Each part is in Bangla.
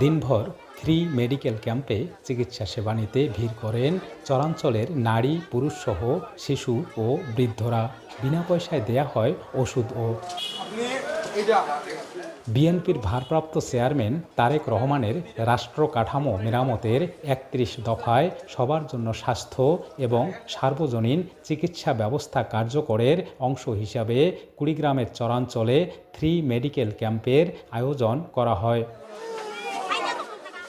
দিনভর ফ্রি মেডিকেল ক্যাম্পে চিকিৎসা সেবা নিতে ভিড় করেন চরাঞ্চলের নারী পুরুষসহ শিশু ও বৃদ্ধরা। বিনা পয়সায় দেয়া হয় ওষুধ ও বিএনপির ভারপ্রাপ্ত চেয়ারম্যান তারেক রহমানের রাষ্ট্র কাঠামো মেরামতের একত্রিশ দফায় সবার জন্য স্বাস্থ্য এবং সার্বজনীন চিকিৎসা ব্যবস্থা কার্যকরের অংশ হিসাবে কুড়িগ্রামের চরাঞ্চলে থ্রি মেডিকেল ক্যাম্পের আয়োজন করা হয়।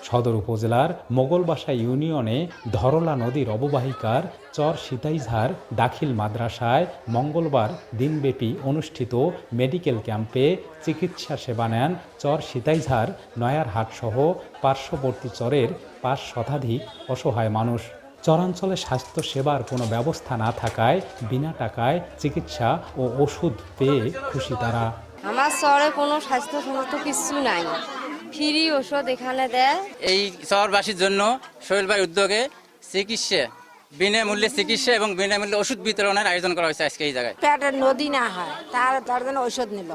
সদর উপজেলার মোগলবাসা ইউনিয়নে ধরলা নদীর অববাহিকার চর সিতাইঝার দাখিল মাদ্রাসায় মঙ্গলবার দিনব্যাপী অনুষ্ঠিত মেডিকেল ক্যাম্পে চিকিৎসা সেবা নেন চর সিতাইঝার নয়ারহাটসহ পার্শ্ববর্তী চরের পাঁচ শতাধিক অসহায় মানুষ। চরাঞ্চলে স্বাস্থ্য সেবার কোনো ব্যবস্থা না থাকায় বিনা টাকায় চিকিৎসা ও ওষুধ পেয়ে খুশি তারা। আমার শহরে কোনো স্বাস্থ্যসম্মত কিছু নাই। ফ্রি ওষুধ এখানে দেয়। এই শহরবাসীর জন্য শৈল ভাই উদ্যোগে চিকিৎসা বিনামূল্যে চিকিৎসা এবং বিনামূল্যে ওষুধ বিতরণের আয়োজন করা হয়েছে আজকে এই জায়গায়। পেটের নদী না হয় তার তার জন্য ওষুধ নিল।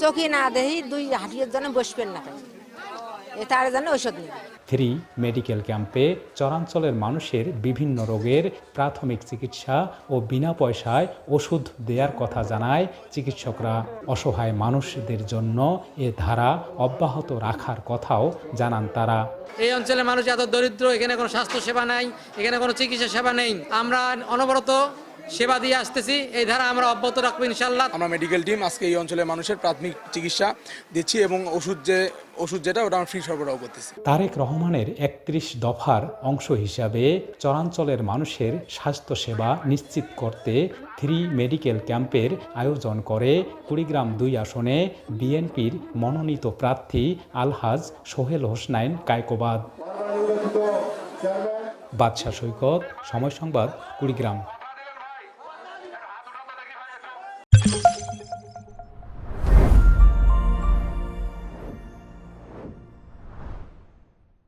চোখে না দেহি দুই হাঁটির জন্য বসবেন না। তার জন্য ঔষধ ফ্রি মেডিকেল ক্যাম্পে চরাঞ্চলের মানুষের বিভিন্ন রোগের প্রাথমিক চিকিৎসা ও বিনা পয়সায় ওষুধ দেওয়ার কথা জানায় চিকিৎসকরা। অসহায় মানুষদের জন্য এ ধারা অব্যাহত রাখার কথাও জানান তারা। এই অঞ্চলের মানুষ এত দরিদ্র এখানে কোনো স্বাস্থ্য সেবা নাই এখানে কোনো চিকিৎসা সেবা নেই। আমরা অনবরত সেবা দিয়ে আসতেছি। এই ধারা আমরা অব্যাহত রাখব ইনশাল্লাহ আমরা মেডিকেল টিম আজকে এই অঞ্চলের মানুষের প্রাথমিক চিকিৎসা দিচ্ছি এবং ওষুধ যে ওষুধ যেটা ওটা আমরা ফ্রি সরবরাহ করতেছি। তারেক রহমানের একত্রিশ দফার অংশ হিসাবে চরাঞ্চলের মানুষের স্বাস্থ্য সেবা নিশ্চিত করতে থ্রি মেডিকেল ক্যাম্পের আয়োজন করে কুড়িগ্রাম দুই আসনে বিএনপির মনোনীত প্রার্থী আলহাজ সোহেল হোসনাইন কায়কোবাদ। বাদশাহ সৈকত সময় সংবাদ কুড়িগ্রাম।